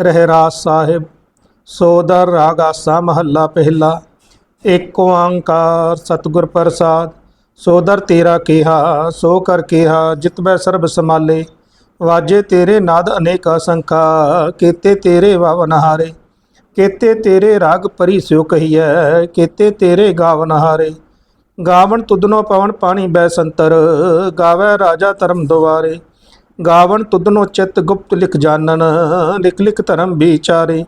ਰਹਿਰਾਸ ਸਾਹਿਬ ਸੋਦਰ ਰਾਗ ਆਸਾ ਮਹੱਲਾ ਪਹਿਲਾ। ਏਕ ਓੰਕਾਰ ਸਤਿਗੁਰ ਪ੍ਰਸਾਦ ਸੋਦਰ ਤੇਰਾ ਕਿਹਾ, ਸੋ ਕਰ ਕਿਹਾ, ਜਿਤ ਮੈਂ ਸਰਬ ਸਮਾਲੇ ਵਾਜੇ ਤੇਰੇ ਨਾਦ ਅਨੇਕ ਅਸੰਖਾ ਕੀਤੇ ਤੇਰੇ ਵਾਵਨ ਹਾਰੇ। ਕੀਤੇ ਤੇਰੇ ਰਾਗ ਪਰੀ ਸਿਓ ਕਹੀਐ, ਕੀਤੇ ਤੇਰੇ ਗਾਵਨ ਹਾਰੇ। ਗਾਵਨ ਤੁਧਨੋ ਪਵਨ ਪਾਣੀ ਬੈ ਸੰਤਰ, ਗਾਵੇ ਰਾਜਾ ਧਰਮ ਦੁਆਰੇ। ਗਾਵਨ ਤੁਧਨੋ ਚਿਤ ਗੁਪਤ ਲਿਖ ਜਾਣਨ ਲਿਖ ਲਿਖ ਧਰਮ ਵਿਚਾਰੇ।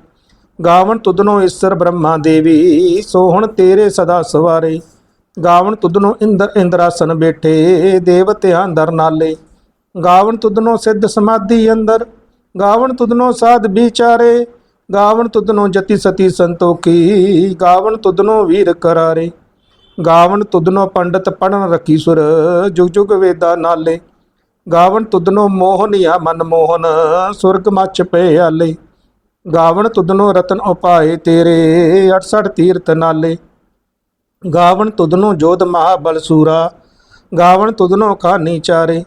ਗਾਵਨ ਤੁਧਨੋ ਈਸ਼ਰ ਬ੍ਰਹਮਾ ਦੇਵੀ ਸੋਹਣ ਤੇਰੇ ਸਦਾ ਸਵਾਰੇ। ਗਾਵਨ ਤੁਧਨੋ ਇੰਦਰ ਇੰਦਰਾਸਨ ਬੈਠੇ ਦੇਵਤਿਆਂ ਦਰ ਨਾਲੇ। ਗਾਵਨ ਤੁਧਨੋ ਸਿੱਧ ਸਮਾਧੀ ਅੰਦਰ, ਗਾਵਨ ਤੁਧਨੋ ਸਾਧ ਵਿਚਾਰੇ। ਗਾਵਨ ਤੁਧਨੋ ਜਤੀ ਸਤੀ ਸੰਤੋਖੀ, ਗਾਵਨ ਤੁਧਨੋ ਵੀਰ ਕਰਾਰੇ। ਗਾਵਨ ਤੁਧਨੋ ਪੰਡਤ ਪੜਨ ਰਖੀ ਸੁਰ, ਜੁਗ ਜੁਗ ਵੇਦਾ ਨਾਲੇ। ਗਾਵਣ ਤੁਦਨੋ ਮੋਹਨੀਆ ਮਨ ਮੋਹਨ, ਸੁਰਗ ਮਚ ਪਏ ਆਲੇ। ਗਾਵਣ ਤੁਦਨੋ ਰਤਨ ਉਪਾਏ ਤੇਰੇ 68 ਤੀਰਤ ਨਾਲੇ। ਗਾਵਣ ਤੁਦਨੋ ਜੋਧ ਮਹਾਬਲ ਸੂਰਾ, ਗਾਵਣ ਤੁਦਨੋ ਖਾਨੀ ਚਾਰੇ।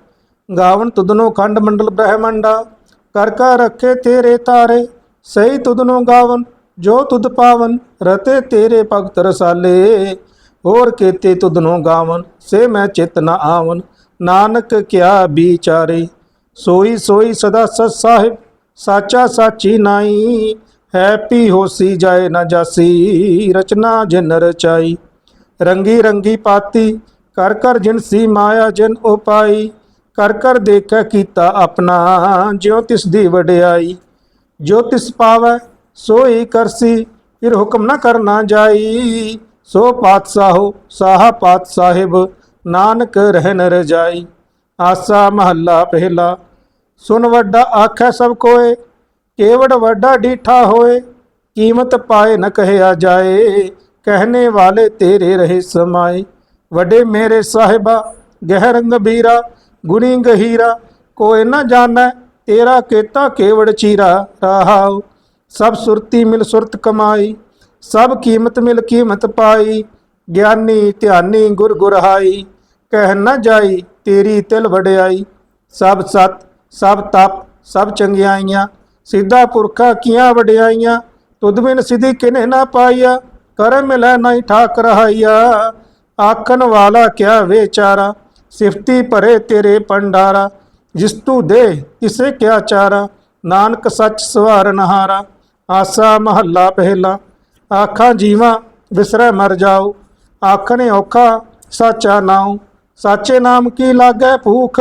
ਗਾਵਣ ਤੁਦਨੋ ਖੰਡ ਮੰਡਲ ਬ੍ਰਹਮੰਡਾ, ਕਰ ਕਰ ਰੱਖੇ ਤੇਰੇ ਤਾਰੇ। ਸਹੀ ਤੁਦਨੋ ਗਾਵਨ ਜੋ ਤੁਦ ਪਾਵਨ, ਰਤੇ ਤੇਰੇ ਭਗਤ ਰਸਾਲੇ। ਹੋਰ ਕੇਤੇ ਤੁਦਨੋ ਗਾਵਨ ਸੇ ਮੈਂ ਚਿਤ ਨ ਆਵਨ ਨਾਨਕ ਕਿਆ ਵਿਚਾਰੇ? ਸੋਈ ਸੋਈ ਸਦਾ ਸਤ ਸਾਹਿਬ, ਸਾਚਾ ਸਾਚੀ ਨਾਈ। ਹੈਪੀ ਹੋਸੀ ਜਾਏ ਨਾ ਜਾਸੀ, ਰਚਨਾ ਜਿਨ ਰਚਾਈ। ਰੰਗੀ ਰੰਗੀ ਪਾਤੀ, ਕਰ ਕਰ ਜਿਨਸੀ ਮਾਇਆ ਜਿਨ ਉਪਾਈ। ਕਰ ਕਰ ਦੇਖੈ ਕੀਤਾ ਆਪਣਾ, ਜਿਉ ਤਿਸ ਦੀ ਵਡਿਆਈ। ਜੋ ਤਿਸ ਪਾਵੈ, ਸੋਈ ਕਰਸੀ, ਫਿਰ ਹੁਕਮ ਨ ਕਰਨਾ ਜਾਈ। ਸੋ ਪਾਤਸ਼ਾਹੋ, ਸਾਹਾ ਪਾਤ ਸਾਹਿਬ ਨਾਨਕ ਰਹਿਨ ਰਜਾਈ ਆਸਾ ਮਹੱਲਾ ਪਹਿਲਾ। ਸੁਨ ਵੱਡਾ ਆਖੈ ਸਭ ਕੋਏ, ਕੇਵੜ ਵੱਡਾ ਡੀਠਾ ਹੋਏ, ਕੀਮਤ ਪਾਏ ਨ ਕਹਿਆ ਜਾਏ, ਕਹਿਨੇ ਵਾਲੇ ਤੇਰੇ ਰਹੇ ਸਮਾਏ। ਵੱਡੇ ਮੇਰੇ ਸਾਹਿਬਾ, ਗਹਿਰ ਗੰਭੀਰਾ, ਗੁਣੀ ਗਹੀਰਾ ਕੋਇ ਨ ਜਾਣੈ ਤੇਰਾ ਕੀਤਾ ਕੇਵੜ ਚੀਰਾ, ਰਹਾਉ। ਸਭ ਸੁਰਤੀ ਮਿਲ ਸੁਰਤ ਕਮਾਈ, ਸਭ ਕੀਮਤ ਮਿਲ ਕੀਮਤ ਪਾਈ, ਗਿਆਨੀ ਧਿਆਨੀ ਗੁਰ ਗੁਰਹਾਈ ਕਹਿ ਨਾ ਜਾਈ, ਤੇਰੀ ਤਿਲ ਵਡਿਆਈ। ਸਭ ਸਤ, ਸਭ ਤਪ, ਸਭ ਚੰਗਿਆਈਆਂ। ਸਿੱਧਾ ਪੁਰਖਾ ਕੀਆਂ ਵਡਿਆਈਆਂ? ਤੁਧ ਬਿਨ ਸਿਧੀ ਕਿਨੇ ਨਾ ਪਾਈਆ? ਕਰ ਮਿਲੈ ਨਹੀਂ ਠਾਕ ਰਹਾਈਆ ਆਖਣ ਵਾਲਾ ਕਿਆ ਵਿਚਾਰਾ? ਸਿਫਤੀ ਭਰੇ ਤੇਰੇ ਪੰਡਾਰਾ। ਜਿਸ ਤੂੰ ਦੇ ਕਿਸੇ ਕਿਆ ਚਾਰਾ? ਨਾਨਕ ਸੱਚ ਸਵਾਰਨ ਹਾਰਾ ਆਸਾ ਮਹੱਲਾ ਪਹਿਲਾ। ਆਖਾਂ ਜੀਵਾ ਵਿਸਰੈ ਮਰ ਜਾਓ ਆਖਣੇ ਔਖਾ, ਸਾਚਾ ਨਾਉ। ਸਾਚੇ ਨਾਮ ਕੀ ਲਾਗੈ ਭੂਖ?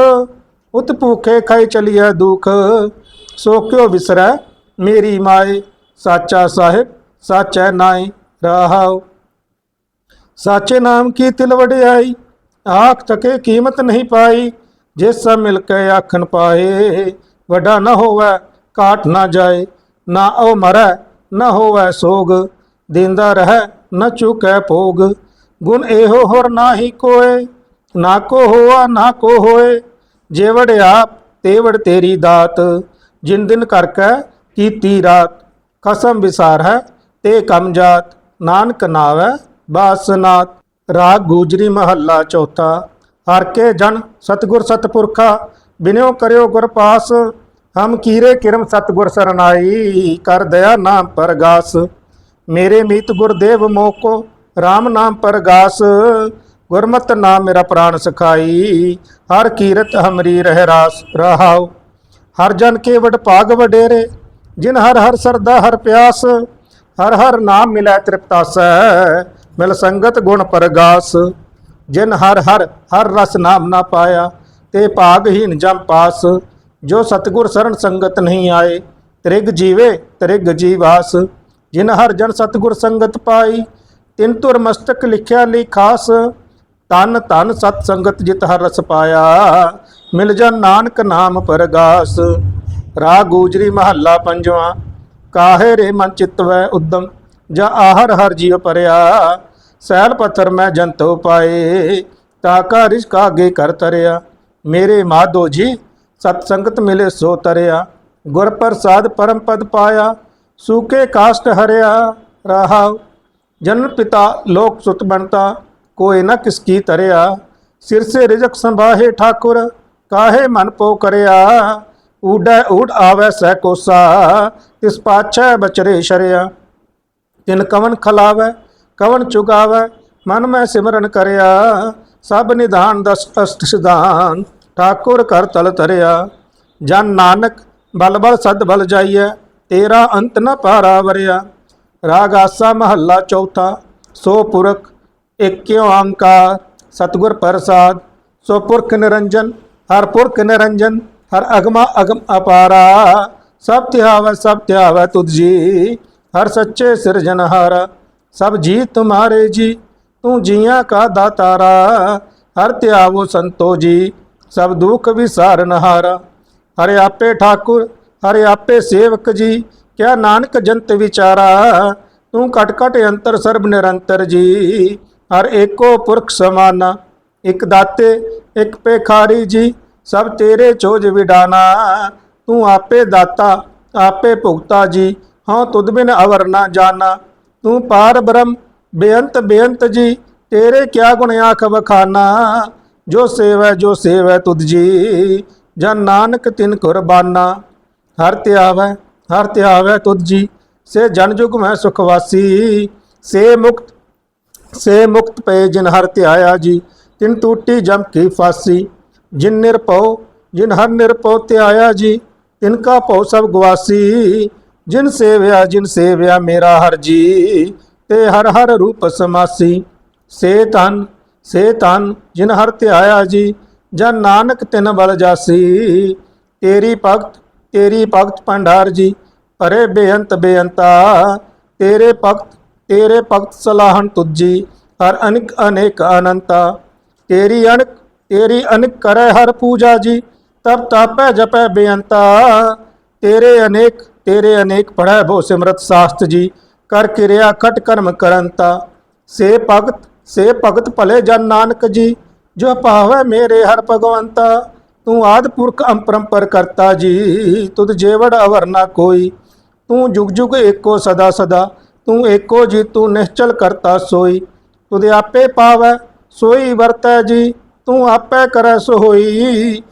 ਉਤ ਭੂਖੇ ਖਾਈ ਚਲੀਐ ਦੁਖ। ਸੋ ਕਿਉ ਵਿਸਰੈ ਮੇਰੀ ਮਾਏ? ਸਾਚਾ ਸਾਹਿਬ, ਸਾਚੈ ਨਾਏ ਰਹਾਉ। ਸਾਚੇ ਨਾਮ ਕੀ ਤਿਲ ਵਡਿਆਈ? ਆਖ ਤਕੇ ਕੀਮਤ ਨਹੀਂ ਪਾਈ। ਜੇ ਸਭ ਮਿਲ ਕੇ ਆਖਣ ਪਾਏ, ਵੱਡਾ ਨਾ ਹੋਵੇ ਕਾਟ ਨਾ ਜਾਏ। ਨਾ ਉਹ ਮਰੈ, ਨਾ ਹੋਵੇ ਸੋਗ। ਦਿੰਦਾ ਰਹਿ, ਨ ਚੁਕੈ ਭੋਗ। ਗੁਣ ਇਹੋ ਹੋਰ ਨਾਹੀ ਕੋਏ। ਨਾ ਕੋ ਹੋਆ, ਨਾ ਕੋ ਹੋਏ ਜੇਵੜ ਆਪ ਤੇਵੜ ਤੇਰੀ ਦਾਤ। ਜਿਨ ਦਿਨ ਕਰਕੇ ਕੀਤੀ ਰਾਤ, ਕਸਮ ਵਿਸਾਰ ਹੈ ਤੇ ਕਮ ਜਾਤ। ਨਾਨਕ ਨਾਵੈ ਬਾਸਨਾਤ ਰਾਗ ਗੂਜਰੀ ਮਹੱਲਾ ਚੌਥਾ। ਹਰ ਕੇ ਜਨ ਸਤਗੁਰ ਸਤਪੁਰਖਾ, ਬਿਨਿਓ ਕਰਿਓ ਗੁਰ ਪਾਸ। ਹਮ ਕੀਰੇ ਕਿਰਮ ਸਤਗੁਰ ਸਰਨਾਈ, ਕਰ ਦਇਆ ਨਾਮ ਪਰਗਾਸ। ਮੇਰੇ ਮੀਤ ਗੁਰਦੇਵ ਮੋਕੋ RAM ਨਾਮ ਪਰਗਾਸ। ਗੁਰਮਤਿ ਨਾਮ ਮੇਰਾ ਪ੍ਰਾਣ ਸਖਾਈ, ਹਰ ਕੀਰਤ ਹਮਰੀ ਰਹਿ ਰਾਸ ਰਹਾਉ। ਹਰ ਜਨ ਕੇ ਵਡ ਭਾਗ ਵਡੇਰੇ, ਜਿਨ ਹਰ ਹਰ ਸਰਦਾ ਹਰ ਪਿਆਸ। ਹਰ ਹਰ ਨਾਮ ਮਿਲੈ ਤ੍ਰਿਪਤਾਸੈ, ਮਿਲ ਸੰਗਤ ਗੁਣ ਪਰਗਾਸ। ਜਿਨ ਹਰ ਹਰ ਹਰ ਰਸ ਨਾਮ ਨਾ ਪਾਇਆ, ਤੇ ਭਾਗਹੀਨ ਜਮ ਪਾਸ। ਜੋ ਸਤਗੁਰ ਸਰਣ ਸੰਗਤ ਨਹੀਂ ਆਏ, ਤ੍ਰਿਗ ਜੀਵੇ ਤ੍ਰਿਗ ਜੀਵਾਸ। ਜਿਨ ਹਰ ਜਨ ਸਤਗੁਰ ਸੰਗਤ ਪਾਈ, ਤਿੰਨ ਤੁਰ ਮਸਤਕ ਲਿਖਿਆ ਲਈ ਖਾਸ। ਤਨ ਤਨ ਸਤ ਸੰਗਤ ਜਿਤ ਹਰ ਰਸ ਪਾਇਆ, ਮਿਲ ਜਾ ਨਾਨਕ ਨਾਮ ਪਰਗਾਸ। ਰਾਗ ਗੂਜਰੀ ਮਹੱਲਾ ਪੰਜਵਾਂ, ਕਾਹੇ ਰੇ ਮਨ ਚਿਤਵੈ ਉਦਮ, ਜਾ ਆਹਰ ਹਰ ਜੀਵ ਪਰਿਆ। ਸੈਲ ਪੱਥਰ ਮੈਂ ਜੰਤੋ ਪਾਏ, ਤਾ ਕਾ ਰਿਸ਼ਕ ਆਗੇ ਕਰ ਤਰਿਆ। ਮੇਰੇ ਮਾਧੋ ਜੀ, ਸਤ ਸੰਗਤ ਮਿਲੇ ਸੋ ਤਰਿਆ। ਗੁਰ ਪ੍ਰਸਾਦ ਪਰਮ ਪਦ ਪਾਇਆ, ਸੂਕੇ ਕਾਸ਼ਟ ਹਰਿਆ। ਰਹਾ ਜਨ ਪਿਤਾ ਲੋਕ ਸੁਤ ਬਣਤਾ ਕੋਏ ਨ ਕਿਸ ਕੀ ਤਰਿਆ ਸਿਰ ਸੇ ਰਿਜਕ ਸੰਭਾਹੇ ਠਾਕੁਰ, ਕਾਹੇ ਮਨ ਪੋ ਕਰਿਆ? ਊਡੈ ਊਡ ਆਵੈ ਸਹਿ ਕੋਸਾ, ਤਿਸ ਪਾਛੈ ਬਚਰੇ ਸ਼ਰਿਆ। ਤਿਨ ਕਵਨ ਖਲਾਵੈ, ਕਵਨ ਚੁਗਾਵੈ, ਮਨ ਮੈਂ ਸਿਮਰਨ ਕਰਿਆ। ਸਭ ਨਿਧਾਨ ਦਸ ਅਸ਼ਟ ਸਿਧਾਨ, ਠਾਕੁਰ ਕਰ ਤਲ ਤਰਿਆ ਜਨ ਨਾਨਕ, ਬਲ ਬਲ ਸਦ ਬਲ ਜਾਈਐ, ਤੇਰਾ ਅੰਤ ਨ ਪਾਰਾ ਵਰਿਆ। ਰਾਗ ਆਸਾ ਮਹੱਲਾ ਚੌਥਾ, ਸੋ ਪੁਰਖ ਏਕਿਓ ਓੰਕਾਰ ਸਤਿਗੁਰ ਪ੍ਰਸਾਦ ਸੋ ਪੁਰਖ ਨਿਰੰਜਨ ਹਰ ਪੁਰਖ ਨਿਰੰਜਨ ਹਰ ਅਗਮਾ ਅਗਮ ਅਪਾਰਾ ਸਭ ਧਿਆਵੈ ਸਭ ਧਿਆਵੈ ਤੁਧ ਜੀ ਹਰ ਸੱਚੇ ਸਿਰਜਨਹਾਰਾ ਸਭ ਜੀ ਤੁਮਾਰੇ ਜੀ ਤੂੰ ਜੀਆਂ ਕਾ ਦਾਤਾਰਾ ਹਰ ਧਿਆਵੋ ਸੰਤੋ ਜੀ ਸਭ ਦੁਖ ਵਿਸਾਰਨਹਾਰਾ ਹਰਿ ਆਪੇ ਠਾਕੁਰ ਹਰਿ ਆਪੇ ਸੇਵਕ ਜੀ ਕਿਆ ਨਾਨਕ ਜੰਤ ਵਿਚਾਰਾ ਤੂੰ ਕਟ ਕਟ ਅੰਤਰ ਸਰਬ ਨਿਰੰਤਰ ਜੀ ਹਰ ਏਕੋ ਪੁਰਖ ਸਮਾਨਾ, ਇਕ ਦਾਤੇ, ਇਕ ਪੇਖਾਰੀ ਜੀ, ਸਭ ਤੇਰੇ ਚੋਜ ਵਿਡਾਨਾ। ਤੂੰ ਆਪੇ ਦਾਤਾ, ਆਪੇ ਭੁਗਤਾ ਜੀ, ਹਾਂ ਤੁਧ ਬਿਨ ਅਵਰ ਨਾ ਜਾਣਾ ਤੂੰ ਪਾਰ ਬ੍ਰਹਮ, ਬੇਅੰਤ ਬੇਅੰਤ ਜੀ, ਤੇਰੇ ਕਿਆ ਗੁਣ ਆਖ ਵਖਾਨਾ। ਜੋ ਸੇਵੈ ਜੋ ਸੇਵੈ ਤੁਧ ਜੀ, ਜਨ ਨਾਨਕ ਤਿਨ ਕੁਰਬਾਨਾ। ਹਰ ਧਿਆਵੈ ਹਰ ਧਿਆਵੈ ਤੁਧ ਜੀ, ਸੇ ਜਨ ਜੁਗ ਮੈਂ ਸੁਖ ਵਾਸੀ। ਸੇ ਮੁਕਤ ਸੇ ਮੁਕਤ ਪਏ ਜਿਨ ਹਰ ਧਿਆਇਆ ਜੀ, ਤਿਨ ਟੂਟੀ ਜਮ ਕੀ ਫਾਸੀ। ਜਿਨ ਨਿਰਭਉ ਜਿਨ ਹਰ ਨਿਰਭਉ ਧਿਆਇਆ ਜੀ, ਤਿਨ ਕਾ ਭਉ ਸਭ ਗਵਾਸੀ। ਜਿਨ ਸੇਵਿਆ ਜਿਨ ਸੇਵਿਆ ਮੇਰਾ ਹਰ ਜੀ, ਤੇ ਹਰ ਹਰ ਰੂਪ ਸਮਾਸੀ। ਸੇ ਤਨ ਸੇ ਤਨ ਜਿਨ ਹਰ ਧਿਆਇਆ ਜੀ, ਜਨ ਨਾਨਕ ਤਿਨ ਬਲ ਜਾਸੀ। ਤੇਰੀ ਭਗਤ ਤੇਰੀ ਭਗਤ ਭੰਡਾਰ ਜੀ ਪਰੇ ਬੇਅੰਤ ਬੇਅੰਤਾ। ਤੇਰੇ ਭਗਤ ਤੇਰੇ ਭਗਤ ਸਲਾਹਣ ਤੁਜੀ ਹਰ ਅਨਿਕ ਅਨੇਕ ਅਨੰਤਾ ਤੇਰੀ ਅਨਕ ਤੇਰੀ ਅਨਿਕ ਕਰੈ ਹਰ ਪੂਜਾ ਜੀ ਤਬ ਤਾਪੈ ਜਪੈ ਬੇਅੰਤਾ ਤੇਰੇ ਅਨੇਕ ਤੇਰੇ ਅਨੇਕ ਪੜੈ ਭੋ ਸਿਮਰਤ ਸਾਸਤ ਜੀ ਕਰ ਕਿਰਿਆ ਖਟ ਕਰਮ ਕਰੰਤਾ ਸੇ ਭਗਤ ਸੇ ਭਗਤ ਭਲੇ ਜਨ ਨਾਨਕ ਜੀ ਜੋ ਭਾਵੈ ਮੇਰੇ ਹਰ ਭਗਵੰਤਾ ਤੂੰ ਆਦ ਪੁਰਖ ਅੰਪਰੰਪਰ ਕਰਤਾ ਜੀ ਤੁਧ ਜੇਵੜ ਅਵਰ ਨਾ ਕੋਈ ਤੂੰ ਜੁਗ ਜੁਗ ਏਕੋ ਸਦਾ ਸਦਾ ਤੂੰ ਏਕੋ ਜੀ, ਤੂੰ ਨਿਸ਼ਚਲ ਕਰਤਾ ਸੋਈ। ਤੁਧ ਆਪੇ ਪਾਵੈ, ਸੋਈ ਵਰਤੈ ਜੀ। ਤੂੰ ਆਪੇ ਕਰੈ ਸੋ ਹੋਈ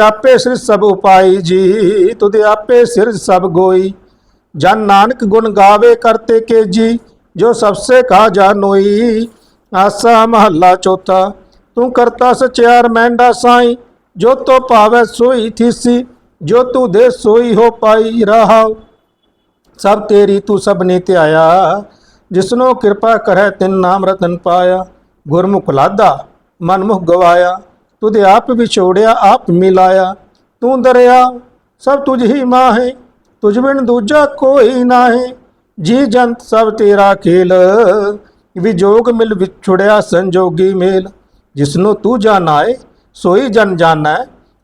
ਆਪੇ ਸਿਰ ਸਭ ਉਪਾਈ ਜੀ। ਤੁਧ ਆਪੇ ਸਿਰ ਸਭ ਗੋਈ। ਜਨ ਨਾਨਕ ਗੁਣ ਗਾਵੇ ਕਰਤੇ ਕੇ ਜੀ, ਜੋ ਸਭਸੇ ਕਾ ਜਾਨੋਈ ਆਸਾ ਮਹੱਲਾ ਚੌਥਾ, ਤੂੰ ਕਰਤਾ ਸਚਿਆਰ ਮੈਂਡਾ ਸਾਈ। ਜੋ ਤੋ ਭਾਵੈ ਸੋਈ ਥੀਸੀ, ਜੋ ਤੂੰ ਦੇ ਸੋਈ ਹੋ ਪਾਈ ਰਹਾਉ। ਸਭ ਤੇਰੀ ਤੂੰ ਸਭ ਨੇ ਧਿਆਇਆ ਜਿਸਨੋ ਕਿਰਪਾ ਕਰੈ ਤਿਨ ਨਾਮ ਰਤਨ ਪਾਇਆ। ਗੁਰਮੁਖ ਲਾਦਾ ਮਨਮੁਖ ਗਵਾਇਆ। ਤੁਧ ਆਪ ਵਿਛੋੜਿਆ, ਆਪ ਮਿਲਾਇਆ। ਤੂੰ ਦਰਿਆ, ਸਭ ਤੁਝ ਹੀ ਮਾਹੇ। ਤੁਝ ਬਿਨ ਦੂਜਾ ਕੋਈ ਨਾਹੀ। ਜੀ ਜੰਤ ਸਭ ਤੇਰਾ ਖੇਲ। ਵਿਜੋਗ ਮਿਲ ਵਿਛੜਿਆ ਸੰਜੋਗੀ ਮੇਲ। ਜਿਸਨੂੰ ਤੂੰ ਜਾਣਾਏ, ਸੋਈ ਜਨ ਜਾਣੈ।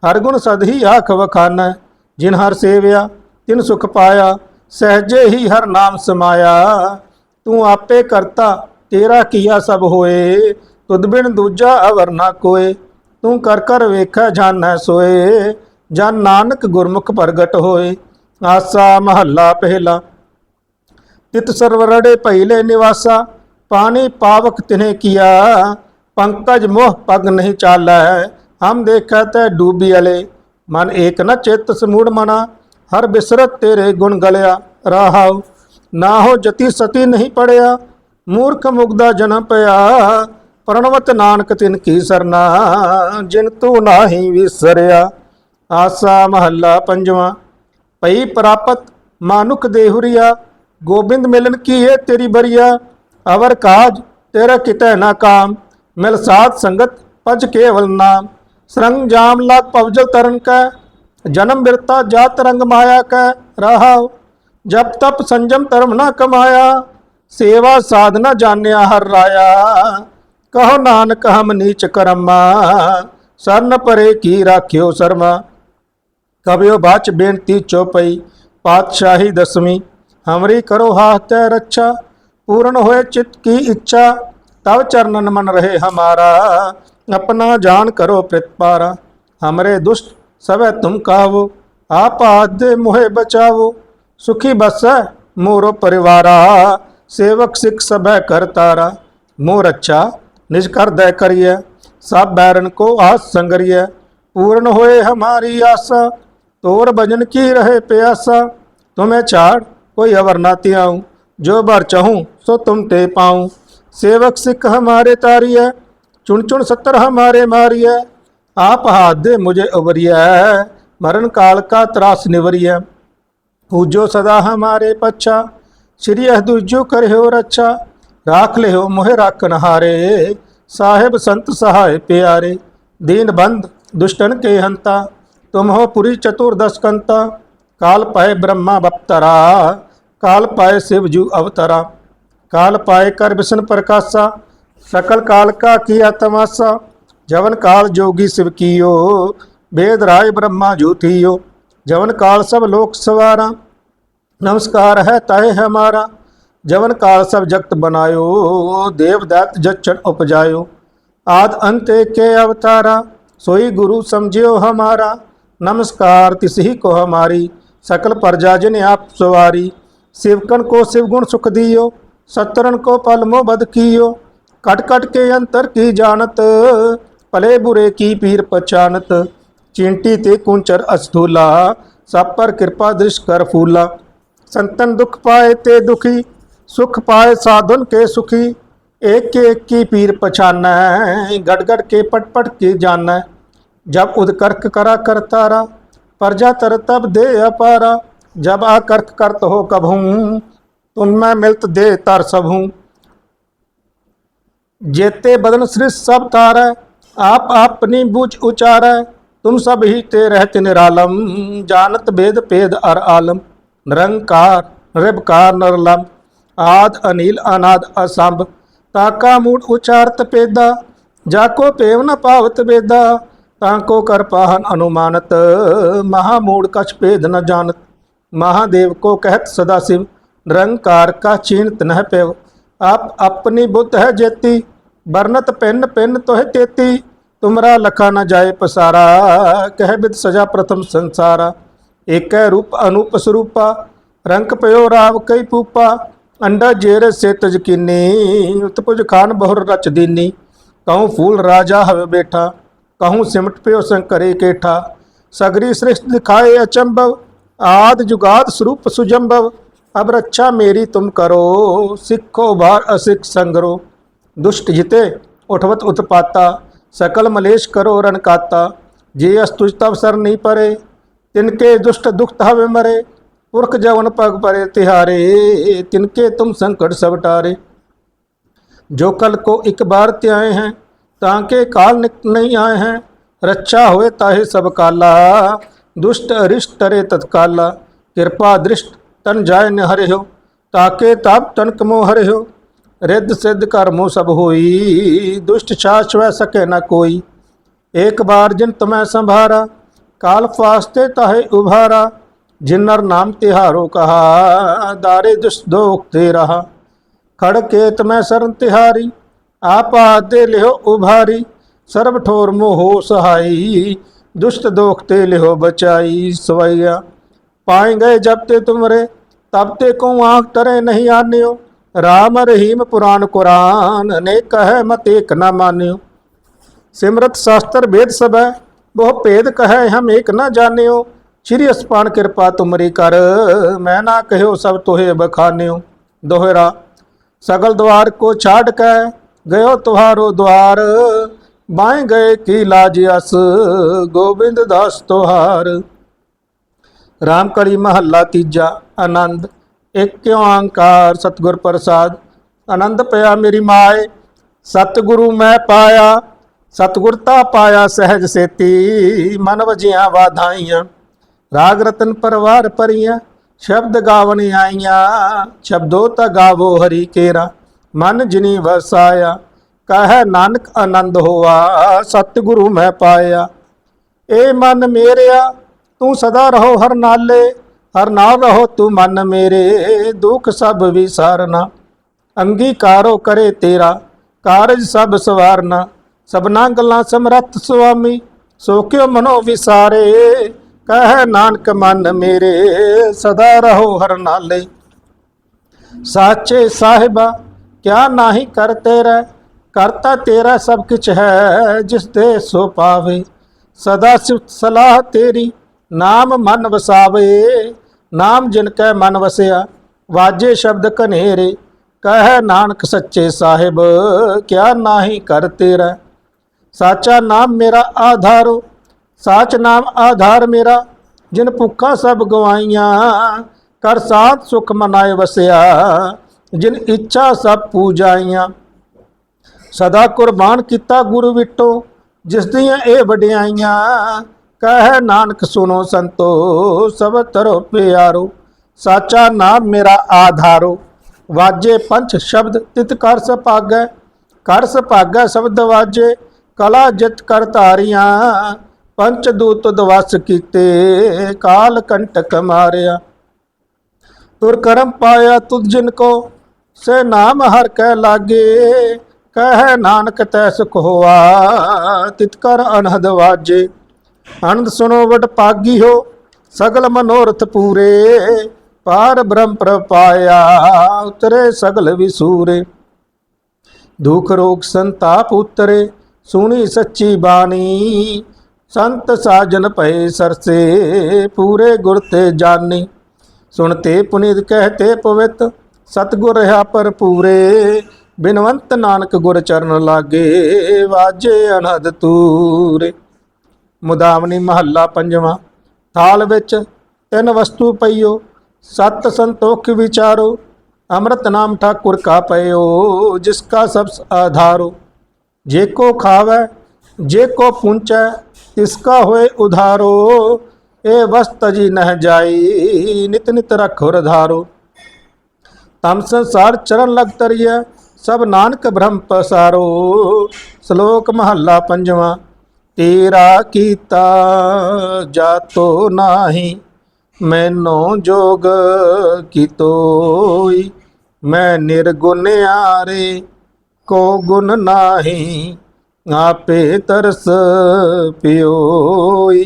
ਹਰ ਗੁਣ ਸਦ ਹੀ ਆਖ ਵਖਾਨੈ। ਜਿਨ ਹਰ ਸੇਵਿਆ, ਤਿਨ ਸੁਖ ਪਾਇਆ। ਸਹਜੇ ਹੀ ਹਰ ਨਾਮ ਸਮਾਇਆ। ਤੂੰ ਆਪੇ ਕਰਤਾ, ਤੇਰਾ ਕੀਆ ਸਭ ਹੋਏ। ਤੁਧ ਬਿਨ ਦੂਜਾ ਅਵਰ ਨਾ ਕੋਏ। ਤੂੰ ਕਰ ਕਰ ਵੇਖੈ ਜਾਣੈ ਸੋਏ। ਜਨ ਨਾਨਕ ਗੁਰਮੁਖ ਪ੍ਰਗਟ ਹੋਏ। ਆਸਾ ਮਹੱਲਾ ਪਹਿਲਾ। ਤਿਤ ਸਰਵਰੜੇ ਪਹਿਲੇ ਨਿਵਾਸਾ। ਪਾਣੀ ਪਾਵਕ ਤਿਨੇ ਕੀਆ। ਪੰਕਜ ਮੋਹ ਪਗ ਨਹੀਂ ਚਾਲੈ। ਹਮ ਦੇਖੈ ਤੈ ਡੂਬੀ ਅਲੇ। ਮਨ ਏਕ ਨ ਚਿਤ ਸਮੂੜ ਮਨਾ। ਹਰ ਬਿਸਰਤ ਤੇਰੇ ਗੁਣ ਗਲਿਆ। ਰਾਹਉ ਨਾ ਹੋ ਜਤੀ ਸਤੀ ਨਹੀਂ ਪੜਿਆ ਮੂਰਖ ਮੁਗਦਾ ਜਨਮ ਪਿਆ ਪ੍ਰਣਵਤ ਨਾਨਕ ਤਿਨ ਕੀ ਸਰਨਾ ਜਿਨ ਤੂੰ ਨਾਹੀ ਵਿਸਰਿਆ ਆਸਾ ਮਹੱਲਾ ਪੰਜਵਾਂ ਪਈ ਪ੍ਰਾਪਤ ਮਾਨੁਖ ਦੇਹੁਰੀਆ ਗੋਬਿੰਦ ਮਿਲਨ ਕੀ ਹੈ ਤੇਰੀ ਬਰੀਆ ਅਵਰ ਕਾਜ ਤੇਰਾ ਕਿਤੈ ਨਾ ਕਾਮ ਮਿਲ ਸਾਧ ਸੰਗਤ ਪਜ ਕੇਵਲ ਨਾਮ ਸਰੰਗ ਜਾਮ ਲਾਗ ਪਵਜਲ ਤਰਨ ਕੈ ਜਨਮ ਬਿਰਤਾ ਜਾਤ ਰੰਗ ਮਾਇਆ ਕੈ ਰਹਾਉ ਜਪ ਤਪ ਸੰਜਮ ਧਰਮ ਨਾ ਕਮਾਇਆ, ਸੇਵਾ ਸਾਧਨਾ ਜਾਣਿਆ ਹਰ ਰਾਇਆ। ਕਹੋ ਨਾਨਕ, ਹਮ ਨੀਚ ਕਰਮਾ, ਸਰਨ ਪਰੇ ਕੀ ਰਾਖਿਓ ਸਰਮਾ। ਕਬਿਓ ਬਾਚ ਬੇਨਤੀ ਚੋਪਈ ਪਾਤਸ਼ਾਹੀ ਦਸਵੀਂ, ਹਮਰੀ ਕਰੋ ਹਾਥ ਰੱਛਾ, ਪੂਰਨ ਹੋਏ ਚਿਤ ਕੀ ਇੱਛਾ, ਤਵ ਚਰਨਨ ਮਨ ਰਹੇ ਹਮਾਰਾ। ਆਪਣਾ ਜਾਣ ਕਰੋ ਪ੍ਰਿਤਪਾਰਾ ਹਮਰੇ ਦੁਸ਼ਟ ਸਭੇ ਤੁਮ ਕਾਵੋ, ਆਪ ਆਦੇ ਮੋਹੇ ਬਚਾਵੋ। ਸੁਖੀ ਬਸੈ ਮੋਰ ਪਰਿਵਾਰਾ, ਸੇਵਕ ਸਿਖ ਸਭੈ ਕਰਤਾਰਾ ਮੋਰ ਅੱਛਾ, ਨਿਜ ਕਰਦੈ ਕਰੀਐ, ਸਭ ਬੈਰਨ ਕੋ ਆਸ ਸੰਗਰੀਐ। ਪੂਰਨ ਹੋਏ ਹਮਾਰੀ ਆਸਾ, ਤੋਰ ਭਜਨ ਕੀ ਰਹੇ ਪਿਆਸਾ। ਤੁਮੇ ਛਾੜ ਕੋਈ ਅਵਰ ਨਾ ਤਿਆਉ ਜੋ ਬਰ ਚਾਹੂੰ, ਸੋ ਤੁਮ ਤੇ ਪਾਉ। ਸੇਵਕ ਸਿੱਖ ਹਮਾਰੇ ਤਾਰੀਐ, ਚੁਣ ਚੁਣ ਸੱਤਰ ਹਮਾਰੇ ਮਾਰੀਐ। ਆਪ ਹਾਦੇ ਮੁਝੇ ਉਬਰੀਐ, ਮਰਨ ਕਾਲ ਕਾ ਤਰਾਸ ਨਿਵਰੀਐ। पूजो सदा हमारे पच्छा श्री अहदुजो करे हो रक्षा राख ले हो मोहे राखन हारे साहेब संत सहाय प्यारे दीन बंद दुष्टन के हंता तुम हो पुरी चतुर्दश कंता काल पाए ब्रह्मा बप्तरा काल पाए शिवजू अवतरा काल पाए कर विष्णु प्रकाशा सकल काल का किया तमाशा जवन काल जोगी शिव कियो वेद राय ब्रह्मा जूठियो ਜਵਨ ਕਾਲ ਸਭ ਲੋਕ ਸਵਾਰਾ, ਨਮਸਕਾਰ ਹੈ ਤਾਏ ਹਮਾਰਾ ਜਵਨ ਕਾਲ ਸਭ ਜਗਤ ਬਨਾਇਓ ਦੇਵ ਦਤ ਜਚਨ ਉਪਜਾਇਓ। ਆਦ ਅੰਤੇ ਕੇ ਅਵਤਾਰਾ, ਸੋਈ ਗੁਰੂ ਸਮਝਿਓ ਹਮਾਰਾ। ਨਮਸਕਾਰ ਤਿਸਹੀ ਕੋ ਹਮਾਰੀ, ਸਕਲ ਪਰਜਾ ਜਿਨ ਆਪ ਸਵਾਰੀ। ਸਿਵਕਨ ਕੋ ਸਿਵ ਗੁਣ ਸੁਖ ਦਿਓ ਸਤਰਨ ਕੋ ਪਲ ਮੋ ਬਦ ਕੀਓ। ਕਟ ਕਟ ਕੇ ਅੰਤਰ ਕੀ ਜਾਣਤ, ਭਲੇ ਬੁਰੇ ਕੀ ਪੀਰ ਪਛਾਨਤ। चिंटी ते कुंचर अस्थूला सब पर कृपा दृष्ट कर फूला। संतन दुख पाए ते दुखी, सुख पाए साधुन के सुखी। एक के एक की पीर पछाना गट के पट पट के जाना जब उदकर्क करा करतारा, प्रजा तर तब दे अपारा। जब आकर्क करत हो कभूं तुम मैं मिलत दे तर सबहूं जेते बदन सृष्ट सब तारै आप अपनी बुझ उचारै ਤੁਮ ਸਭ ਹੀ ਤੇ ਰਹਤ ਨਿਰਾਲਮ ਜਾਣਤ ਬੇਦ ਪੇਦ ਅਰ ਆਲਮ ਨਿਰੰਕਾਰ ਨਿਰਭਕਾਰ ਨਰਲਮ ਆਦ ਅਨੀਲ ਅਨਾਦ ਅਸੰਭ ਤਾਕਾ ਮੂੜ ਉਚਾਰਤ ਪੇਦਾ ਜਾ ਕੋ ਪੇਵ ਨ ਭਾਵਤ ਬੇਦਾ ਤਾਂ ਕੋ ਕਰ ਪਾਹਨ ਅਨੁਮਾਨਤ ਮਹਾ ਮੂੜ ਕਛ ਭੇਦ ਨ ਜਾਣਤ ਮਹਾਦੇਵ ਕੋ ਕਹਿਤ ਸਦਾ ਸਿਵ ਨਿਰੰਕਾਰ ਕਾ ਚੀਨਤ ਨਹਿ ਪਿਵ ਆਪ ਆਪਣੀ ਬੁੱਧ ਹੈ ਜੇਤੀ ਬਰਨਤ ਪਿੰਨ ਪਿੰਨ ਤੋਹਿ ਤੇਤੀ ਤੁਮਰਾ ਲਖਾ ਨਾ ਜਾਏ ਪਸਾਰਾ, ਕਹਿ ਬਿਤ ਸਜਾ ਪ੍ਰਥਮ ਸੰਸਾਰਾ। ਏਕੈ ਰੂਪ ਅਨੂਪ ਸਰੂਪਾ ਰੰਗ ਪਇਓ ਰਾਵ ਕਈ ਪੂਪਾ। ਅੰਡਾ ਜੇਰ ਸੇ ਤਜਕੀਨੀ ਉਤਪੁਜ ਖਾਨ ਬਹੁਰ ਰਚ ਦੀਨੀ। ਕਹੂੰ ਫੂਲ ਰਾਜਾ ਹਵੇ ਬੈਠਾ, ਕਹੂੰ ਸਿਮਟ ਪਿਓ ਸੰਕਰੇ ਕੇਠਾ। ਸਗਰੀ ਸ੍ਰਿਸ਼ਟ ਦਿਖਾਏ ਅਚੰਭਵ, ਆਦ ਜੁਗਾਦ ਸਰੂਪ ਸੁਜੰਭਵ। ਅਬ ਰੱਛਾ ਮੇਰੀ ਤੁਮ ਕਰੋ, ਸਿੱਖੋ ਬਾਰ ਅਸਿੱਖ ਸੰਗਰੋ। ਦੁਸ਼ਟ ਜਿਤੇ ਉਠਵਤ ਉਤਪਾਤਾ। सकल मलेश करो रणकाता जे अस्तुज तब सर नहीं परे, तिनके दुष्ट दुख हवे मरे, पुरख जवन पग परे तिहारे, तिनके तुम संकट सब टारे। जो कल को एक बार त्याए हैं, ताके काल नहीं आए हैं रक्षा होए ताहे सब काला। दुष्ट अरिष्ट तरे तत्काला, कृपा दृष्ट तन जाय न हरे हो, ताके ताप तनक मोह हरे हो। ਰਿੱਧ ਸਿੱਧ ਕਰ ਮੋ ਸਭ ਹੋਈ, ਦੁਸ਼ਟ ਛਾਛ ਵੈ ਸਕੇ ਨਾ ਕੋਈ। ਇੱਕ ਬਾਰ ਜਿਨ ਤਮੈ ਸੰਭਾਰਾ, ਕਾਲ ਫਾਸਤੇ ਤਹੇ ਉਭਾਰਾ ਜਿਨਰ ਨਾਮ ਤਿਹਾਰੋ ਕਹਾ, ਦਾਰੇ ਦੁਸ਼ ਦੋਖ ਤੇ ਰਹਾ। ਖੜ ਕੇ ਤਮੈ ਸਰਨ ਤਿਹਾਰੀ, ਆਪ ਆਦੇ ਲਿਓ ਉਭਾਰੀ, ਸਰਬ ਠੋਰ ਮੋਹ ਸਹਾਈ, ਦੁਸ਼ਟ ਦੋਖ ਤੇ ਲਿਓ ਬਚਾਈ ਸਵਈਆ। ਪਾਏ ਗਏ ਜਬ ਤੇ ਤੁਮਰੇ, ਤਬ ਤੇ ਕੋ ਆਂਖ ਤਰੇ ਨਹੀਂ ਆਨਿਓ? ਰਾਮ ਰਹੀਮ ਪੁਰਾਨ ਕੁਰਾਨ, ਨੇ ਕਹੈ ਮਤ ਇਕ ਨਾ ਮਾਨਿਓ। ਸਿਮਰਤ ਸ਼ਾਸਤਰ ਵੇਦ ਸਭੈ, ਬਹੁ ਭੇਦ ਕਹੈ ਹਮ ਇਕ ਨਾ ਜਾਣਿਓ। ਸ੍ਰੀ ਅਸਪਾਨ ਕਿਰਪਾ ਤੁਮਰੀ ਕਰ, ਮੈਂ ਨਾ ਕਹਿਓ ਸਭ ਤੋਹੇ ਬਖਾਨਿਓ। ਦੋਹਰਾ, ਸਗਲ ਦਵਾਰ ਕੋ ਛਾੜ ਕੇ, ਗਇਓ ਤੁਹਾਰੋ ਦਵਾਰ। ਬਾਏ ਗਏ ਕੀ ਲਾਜ ਅਸ, ਗੋਬਿੰਦ ਦਾਸ ਤੁਹਾਰ। ਰਾਮ ਕਲੀ ਮਹੱਲਾ ਤੀਜਾ, ਆਨੰਦ। ਇੱਕ ਓੰਕਾਰ ਸਤਿਗੁਰ ਪ੍ਰਸਾਦ, ਆਨੰਦ ਪਿਆ ਮੇਰੀ ਮਾਏ। ਸਤਿਗੁਰੂ ਮੈਂ ਪਾਇਆ ਸਤਿਗੁਰਤਾ ਪਾਇਆ ਸਹਿਜ ਸੇਤੀ, ਮਨ ਵਜਿਆ ਵਾਧਾਈਆਂ ਰਾਗ ਰਤਨ ਪਰਵਾਰ ਪਰੀਆਂ, ਸ਼ਬਦ ਗਾਵਣ ਆਈਆਂ। ਸ਼ਬਦੋ ਤਾ ਗਾਵੋ ਹਰੀ ਕੇਰਾ, ਮਨ ਜਿਨੀ ਵਸਾਇਆ। ਕਹੈ ਨਾਨਕ ਆਨੰਦ ਹੋਆ, ਸਤਿਗੁਰੂ ਮੈਂ ਪਾਇਆ। ਏ ਮਨ ਮੇਰਿਆ, ਤੂੰ ਸਦਾ ਰਹੋ ਹਰ ਨਾਲੇ। ਹਰ ਨਾਮ ਰਹੋ ਤੂੰ ਮਨ ਮੇਰੇ, ਦੁੱਖ ਸਭ ਵਿਸਾਰਨਾ। ਅੰਗੀਕਾਰੋ ਕਰੇ ਤੇਰਾ, ਕਾਰਜ ਸਭ ਸਵਾਰਨਾ। ਸਭਨਾ ਗੱਲਾਂ ਸਮਰੱਥ ਸੁਆਮੀ, ਸੋ ਕਿਉ ਮਨੋ ਵਿਸਾਰੇ? ਕਹਿ ਨਾਨਕ ਮਨ ਮੇਰੇ, ਸਦਾ ਰਹੋ ਹਰ ਨਾਲੇ। ਸਾਚੇ ਸਾਹਿਬਾ, ਕਿਆ ਨਾਹੀ ਕਰ ਤੇਰਾ? ਕਰਤਾ ਤੇਰਾ ਸਭ ਕੁਛ ਹੈ, ਜਿਸ ਤੇ ਸੋ ਪਾਵੇ। ਸਦਾ ਸਿਫਤ ਸਲਾਹ ਤੇਰੀ ਨਾਮ ਮਨ ਵਸਾਵੇ, ਨਾਮ ਜਿਨ ਕੈ ਮਨ ਵਸਿਆ, ਵਾਜੇ ਸ਼ਬਦ ਕਨੇਰੇ ਕਹਿ ਨਾਨਕ ਸੱਚੇ ਸਾਹਿਬ, ਕਿਆ ਨਾਹੀ ਕਰ ਤੇਰਾ। ਸਾਚਾ ਨਾਮ ਮੇਰਾ ਆਧਾਰੋ, ਸਾਚ ਨਾਮ ਆਧਾਰ ਮੇਰਾ, ਜਿਨ ਭੁੱਖਾ ਸਭ ਗਵਾਈਆਂ, ਕਰ ਸਾਥ ਸੁਖ ਮਨਾਏ ਵਸਿਆ, ਜਿਨ ਇੱਛਾ ਸਭ ਪੂਜਾਈਆਂ। ਸਦਾ ਕੁਰਬਾਨ ਕੀਤਾ ਗੁਰੂ ਵਿਟੋ, ਜਿਸ ਦੀਆਂ ਇਹ ਵਡਿਆਈਆਂ ਕਹਿ ਨਾਨਕ ਸੁਨੋ ਸੰਤੋ, ਸਭ ਤਰੋ ਪਿਆਰੋ, ਸਾਚਾ ਨਾਮ ਮੇਰਾ ਆਧਾਰੋ। ਵਾਜੇ ਪੰਜ ਸ਼ਬਦ ਤਿਤ ਕਰ ਸਪਾਗੈ ਕਰ ਸਪਾਗੈ ਸ਼ਬਦ ਵਾਜੇ, ਕਲਾ ਜਿਤ ਕਰ ਧਾਰੀਆਂ। ਪੰਚ ਦੂਤ ਦਵਸ ਕੀਤੇ, ਕਾਲ ਕੰਟਕ ਮਾਰਿਆ। ਤੁਰ ਕਰਮ ਪਾਇਆ ਤੁਧ ਜਿਨ ਕੋ, ਸੇ ਨਾਮ ਹਰ ਕੈ ਲਾਗੇ। ਕਹਿ ਨਾਨਕ ਤੈ ਸੁਖ ਹੋਆ, ਤਿਤ ਕਰ ਅਨਹਦ ਵਾਜੇ। ਅਨੰਦ ਸੁਨੋ ਵਟ ਪਾਗੀ ਹੋ, ਸਗਲ ਮਨੋਰਥ ਪੂਰੇ। ਪਾਰ ਬ੍ਰਹਮ ਪ੍ਰਪਾਇਆ ਉਤਰੇ ਸਗਲ ਵਿਸੂਰੇ। ਦੁਖ ਰੋਗ ਸੰਤਾਪ ਉਤਰੇ, ਸੁਣੀ ਸੱਚੀ ਬਾਣੀ। ਸੰਤ ਸਾਜਨ ਪਏ ਸਰਸੇ, ਪੂਰੇ ਗੁਰ ਤੇ ਜਾਣੀ ਸੁਣਤੇ ਪੁਨੀਤ ਕਹਤੇ ਪਵਿੱਤ, ਸਤਗੁਰ ਰਹਾ ਪਰ ਪੂਰੇ ਬਿਨਵੰਤ ਨਾਨਕ ਗੁਰ ਚਰਨ ਲਾਗੇ, ਵਾਜੇ ਅਨਹਦ ਤੂਰੇ। ਮੁਦਾਵਨੀ ਮਹੱਲਾ ਪੰਜਵਾਂ। ਥਾਲ ਵਿੱਚ ਤਿੰਨ ਵਸਤੂ ਪਈਓ, ਸਤ ਸੰਤੋਖ ਵਿਚਾਰੋ, ਅੰਮ੍ਰਿਤ ਨਾਮ ਠਾਕੁਰ ਕਾ ਪਇਓ, ਜਿਸ ਕਾ ਸਭ ਆਧਾਰੋ। ਜੇ ਕੋ ਖਾਵੈ, ਜੇ ਕੋ ਪੁੰਚੈ ਤਿਸ ਕਾ ਹੋਏ ਉਧਾਰੋ। ਇਹ ਵਸਤ ਜੀ ਨਹ ਜਾਈ, ਨਿਤ ਨਿਤ ਰਖੋ ਰਧਾਰੋ ਤਮ ਸੰਸਾਰ ਚਰਨ ਲਗ ਤਰੀਐ, ਸਭ ਨਾਨਕ ਬ੍ਰਹਮ ਪਸਾਰੋ। ਸ਼ਲੋਕ ਮਹੱਲਾ ਪੰਜਵਾਂ। ਤੇਰਾ ਕੀਤਾ ਜਾਤੋ ਨਾਹੀ, ਮੈਨੂੰ ਜੋਗ ਕੀਤੋਈ ਮੈਂ ਨਿਰਗੁਨਿਆਰੇ ਕੋ ਗੁਣ ਨਾਹੀ, ਆਪੇ ਤਰਸ ਪਿਓਈ।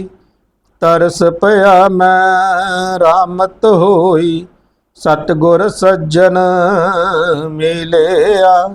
ਤਰਸ ਪਿਆ ਮੈਂ, ਰਾਮਤ ਹੋਈ, ਸਤਗੁਰ ਸੱਜਣ ਮਿਲਿਆ।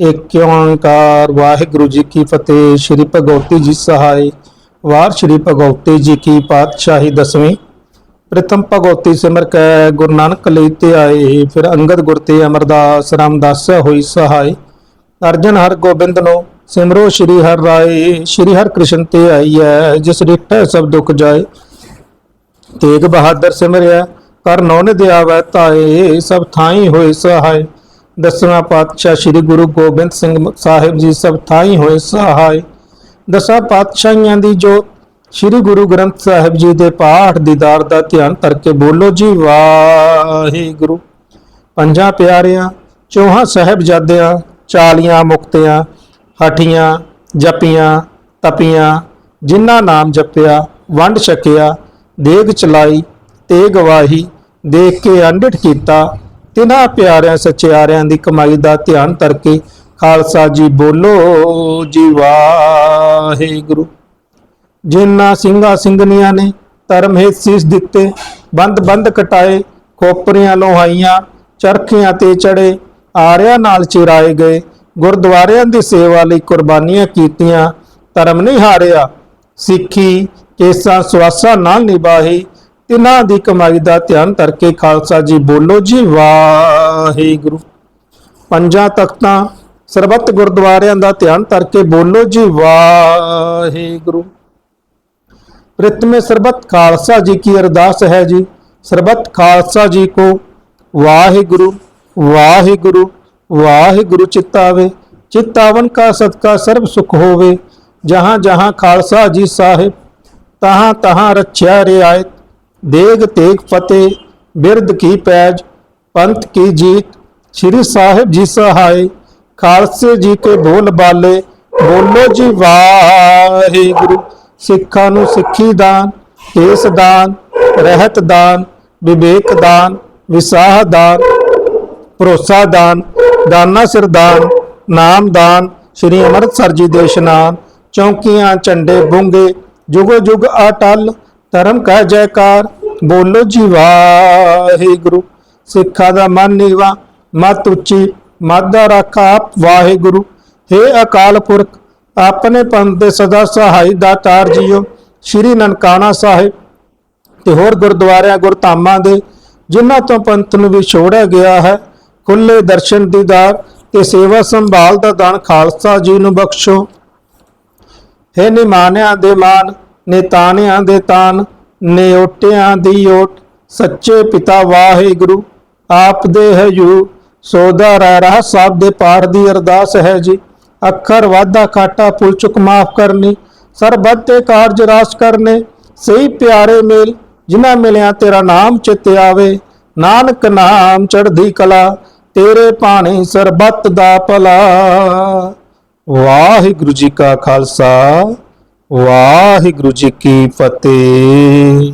ਏਕ ਓੰਕਾਰ ਵਾਹਿਗੁਰੂ ਜੀ ਕੀ ਫਤਿਹ। ਸ੍ਰੀ ਭਗਵਤੀ ਜੀ ਸਹਾਇ ਵਾਰ ਸ੍ਰੀ ਭਗਵਤੀ ਜੀ ਕੀ ਪਾਤਸ਼ਾਹੀ ਦਸਵੀਂ। ਪ੍ਰਥਮ ਭਗਵਤੀ ਸਿਮਰ ਕੈ, ਗੁਰੂ ਨਾਨਕ ਲਈ ਤੇ ਆਏ। ਫਿਰ ਅੰਗਦ ਗੁਰ ਤੇ ਅਮਰਦਾਸ, ਰਾਮਦਾਸ ਹੋਈ ਸਹਾਇ ਅਰਜਨ ਹਰ ਗੋਬਿੰਦ ਨੂੰ ਸਿਮਰੋ ਸ੍ਰੀ ਹਰਿ ਰਾਏ। ਸ੍ਰੀ ਹਰਿ ਕ੍ਰਿਸ਼ਨ ਤੇ ਆਈਐ, ਜਿਸ ਰਿਠੈ ਸਭ ਦੁਖ ਜਾਏ। ਤੇਗ ਬਹਾਦਰ ਸਿਮਰਿਆ, ਕਰ ਨੌਨ ਦਿਆਵੈ ਤਾਏ। ਸਭ ਥਾਈ ਹੋਏ ਸਹਾਇ ਦਸਵਾਂ ਪਾਤਸ਼ਾਹ ਸ੍ਰੀ ਗੁਰੂ ਗੋਬਿੰਦ ਸਿੰਘ ਸਾਹਿਬ ਜੀ ਸਭ ਥਾਈ ਹੋਏ ਸਹਾਇ ਦਸਾਂ ਪਾਤਸ਼ਾਹੀਆਂ ਦੀ ਜੋ ਸ੍ਰੀ ਗੁਰੂ ਗ੍ਰੰਥ ਸਾਹਿਬ ਜੀ ਦੇ ਪਾਠ ਦੀਦਾਰ ਦਾ ਧਿਆਨ ਕਰਕੇ ਬੋਲੋ ਜੀ, ਵਾਹਿਗੁਰੂ। ਪੰਜਾਂ ਪਿਆਰਿਆਂ, ਚੌਹਾਂ ਸਾਹਿਬਜ਼ਾਦਿਆਂ, ਚਾਲੀਆਂ ਮੁਕਤਿਆਂ, ਹਠੀਆਂ, ਜਪੀਆਂ, ਤਪੀਆਂ, ਜਿਨ੍ਹਾਂ ਨਾਮ ਜਪਿਆ, ਵੰਡ ਛਕਿਆ, ਦੇਗ ਚਲਾਈ, ਤੇ ਗਵਾਹੀ, ਦੇਖ ਕੇ ਅੰਡਿਠ ਕੀਤਾ ਤਿਨਾਂ ਪਿਆਰਿਆਂ, ਸੱਚਿਆਰਿਆਂ ਦੀ ਕਮਾਈ ਦਾ ਧਿਆਨ ਕਰਕੇ ਖਾਲਸਾ ਜੀ ਬੋਲੋ, ਜੀ ਵਾਹਿਗੁਰੂ। ਜਿਨ੍ਹਾਂ ਸਿੰਘਾਂ ਸਿੰਘਨੀਆਂ ਨੇ ਧਰਮ ਹੇਤ ਸੀਸ ਦਿੱਤੇ, ਬੰਦ ਬੰਦ ਕਟਾਏ, ਖੋਪਰੀਆਂ ਲੋਹਾਈਆਂ, ਚਰਖੀਆਂ ਤੇ ਚੜੇ, ਆਰਿਆਂ ਨਾਲ ਚਿਰਾਏ ਗਏ, ਗੁਰਦੁਆਰਿਆਂ ਦੀ ਸੇਵਾ ਲਈ ਕੁਰਬਾਨੀਆਂ ਕੀਤੀਆਂ, ਧਰਮ ਨਹੀਂ ਹਾਰਿਆ। ਸਿੱਖੀ ਕੇਸਾਂ ਸਵਾਸਾਂ ਨਾਲ ਨਿਭਾਹੀ ਤਿਨਾਂ ਦੀ ਕਮਾਈ ਦਾ ਧਿਆਨ ਧਰ ਕੇ ਖਾਲਸਾ ਜੀ ਬੋਲੋ ਜੀ, ਵਾਹਿਗੁਰੂ। ਪੰਜਾਂ ਤਖਤਾਂ, ਸਰਬੱਤ ਗੁਰਦੁਆਰਿਆਂ ਦਾ ਧਿਆਨ ਧਰ ਕੇ ਬੋਲੋ ਜੀ, ਵਾਹਿਗੁਰੂ। ਪ੍ਰਿਤਮੇ ਸਰਬੱਤ ਖਾਲਸਾ ਜੀ ਕੀ ਅਰਦਾਸ ਹੈ ਜੀ। ਸਰਬੱਤ ਖਾਲਸਾ ਜੀ ਕੋ ਵਾਹਿਗੁਰੂ ਵਾਹਿਗੁਰੂ ਵਾਹਿਗੁਰੂ ਚਿਤਾਵੇ। ਚਿਤਾਵਨ ਕਾ ਸਦਕਾ ਸਰਬ ਸੁਖ ਹੋਵੇ। ਜਹਾਂ ਜਹਾਂ ਖਾਲਸਾ ਜੀ ਸਾਹਿਬ, ਤਹਾਂ ਤਹਾਂ ਰੱਖਿਆ ਰਿਆਇਤ ਦੇਗ ਤੇਗ ਫਤੇ ਬਿਰਦ ਕੀ ਪੈਜ, ਪੰਥ ਕੀ ਜੀਤ, ਸ੍ਰੀ ਸਾਹਿਬ ਜੀ ਸਹਾਈ ਖਾਲਸੇ ਜੀ ਕੇ ਬੋਲ ਬਾਲੇ, ਬੋਲੋ ਜੀ ਵਾਹਿਗੁਰੂ, ਸਿੱਖਾਂ ਨੂੰ ਸਿੱਖੀ ਦਾਨ, ਕੇਸ ਦਾਨ, ਰਹਿਤ ਦਾਨ, ਵਿਵੇਕ ਦਾਨ, ਵਿਸਾਹ ਦਾਨ, ਭਰੋਸਾ ਦਾਨ, ਦਾਨਾ ਸਿਰ ਦਾਨ, ਨਾਮ ਦਾਨ, ਸ੍ਰੀ ਅਮਰਤਸਰ ਜੀ ਦੇ ਇਸ਼ਨਾਨ, ਚੌਂਕੀਆਂ, ਝੰਡੇ ਬੁੰਗੇ, ਜੁਗੋ ਜੁਗ ਅਟਲ ਧਰਮ ਕਾ ਜੈਕਾਰ, ਬੋਲੋ ਜੀ ਵਾਹਿਗੁਰੂ। ਸਿੱਖਾਂ ਦਾ ਮਨ ਨੀਵਾ, ਮਤ ਉੱਚੀ, ਮਤ ਦਾ ਰਾਖਾ ਆਪ ਵਾਹਿਗੁਰੂ। हे ਅਕਾਲ ਪੁਰਖ, ਆਪਣੇ ਪੰਥ ਦੇ ਸਦਾ ਸਹਾਈ ਦਾਤਾਰ ਜੀਓ। ਸ੍ਰੀ ਨਨਕਾਣਾ ਸਾਹਿਬ ਤੇ ਹੋਰ ਗੁਰਦੁਆਰਿਆਂ, ਗੁਰਧਾਮਾਂ ਦੇ, ਜਿਨ੍ਹਾਂ ਤੋਂ ਪੰਥ ਨੂੰ ਵਿਛੋੜਿਆ ਗਿਆ ਹੈ, ਖੁੱਲੇ ਦਰਸ਼ਨ ਦੀਦਾਰ ਤੇ ਸੇਵਾ ਸੰਭਾਲ ਦਾ ਦਾਨ ਖਾਲਸਾ ਜੀ ਨੂੰ ਬਖਸ਼ੋ। ਹੈ ਨਿਮਾਨਿਆਂ ਦੇ ਮਾਨ ਨਿਤਾਨਿਆਂ ਦੇ ਤਾਨ ਨਿਓਟਿਆਂ ਦੀ ਓਟ। ਸੱਚੇ ਪਿਤਾ ਵਾਹਿਗੁਰੂ, ਆਪ ਦੇ ਹਯੂ ਸੋਦਾ ਰਹਿ ਰਹਾ ਸਭ ਦੇ ਪਾਠ ਦੀ ਅਰਦਾਸ ਹੈ ਜੀ। ਅੱਖਰ ਵਾਧਾ ਕਾਟਾ ਪੁੱਲ ਚੁੱਕ ਮਾਫ ਕਰਨੀ। ਸਰਬੱਤ ਤੇ ਕਾਰਜ ਰਾਸ ਕਰਨੇ। ਸਹੀ ਪਿਆਰੇ ਮੇਲ, ਜਿਨ੍ਹਾਂ ਮਿਲਿਆ ਤੇਰਾ ਨਾਮ ਚਿਤ ਆਵੇ। ਨਾਨਕ ਨਾਮ ਚੜ੍ਹਦੀ ਕਲਾ, ਤੇਰੇ ਪਾਣੀ ਸਰਬੱਤ ਦਾ ਭਲਾ। ਵਾਹਿਗੁਰੂ ਜੀ ਕਾ ਖਾਲਸਾ। ਵਾਹਿਗੁਰੂ ਜੀ ਕੀ ਫਤਿਹ।